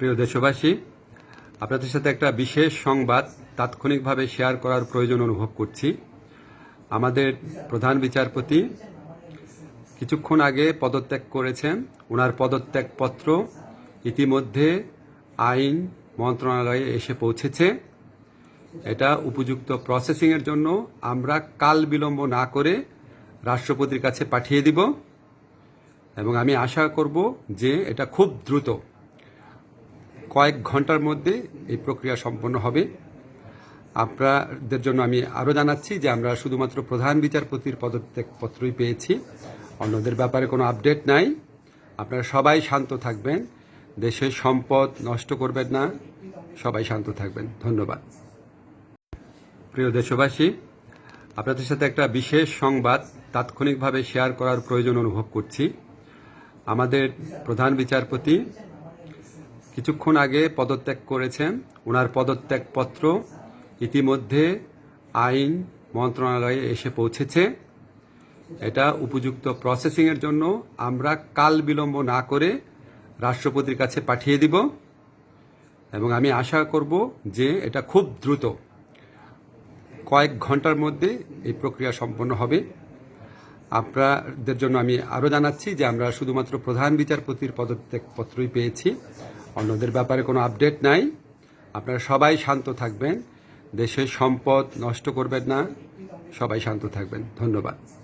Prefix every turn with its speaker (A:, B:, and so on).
A: প্রিয় দেশবাসী, আপনাদের সাথে একটা বিশেষ সংবাদ তাৎক্ষণিকভাবে শেয়ার করার প্রয়োজন অনুভব করছি। আমাদের প্রধান বিচারপতি কিছুক্ষণ আগে পদত্যাগ করেছেন। ওনার পদত্যাগপত্র ইতিমধ্যে আইন মন্ত্রণালয়ে এসে পৌঁছেছে। এটা উপযুক্ত প্রসেসিংয়ের জন্য আমরা কাল বিলম্ব না করে রাষ্ট্রপতির কাছে পাঠিয়ে দিব। এবং আমি আশা করব যে এটা খুব দ্রুত কয়েক ঘণ্টার মধ্যে এই প্রক্রিয়া সম্পন্ন হবে। আপনাদের জন্য আমি আরও জানাচ্ছি যে আমরা শুধুমাত্র প্রধান বিচারপতির পদত্যাগপত্রই পেয়েছি। অন্যদের ব্যাপারে কোনো আপডেট নাই। আপনারা সবাই শান্ত থাকবেন। দেশের সম্পদ নষ্ট করবেন না। সবাই শান্ত থাকবেন। ধন্যবাদ। প্রিয় দেশবাসী, আপনাদের সাথে একটা বিশেষ সংবাদ তাৎক্ষণিকভাবে শেয়ার করার প্রয়োজন অনুভব করছি। আমাদের প্রধান বিচারপতি কিছুক্ষণ আগে পদত্যাগ করেছেন। ওনার পদত্যাগপত্র ইতিমধ্যে আইন মন্ত্রণালয়ে এসে পৌঁছেছে। এটা উপযুক্ত প্রসেসিংয়ের জন্য আমরা কাল বিলম্ব না করে রাষ্ট্রপতির কাছে পাঠিয়ে দিব। এবং আমি আশা করব যে এটা খুব দ্রুত কয়েক ঘণ্টার মধ্যে এই প্রক্রিয়া সম্পন্ন হবে। আপনাদের জন্য আমি আরও জানাচ্ছি যে আমরা শুধুমাত্র প্রধান বিচারপতির পদত্যাগপত্রই পেয়েছি। অন্যদের ব্যাপারে কোনো আপডেট নাই। আপনারা সবাই শান্ত থাকবেন। দেশের সম্পদ নষ্ট করবেন না। সবাই শান্ত থাকবেন। ধন্যবাদ।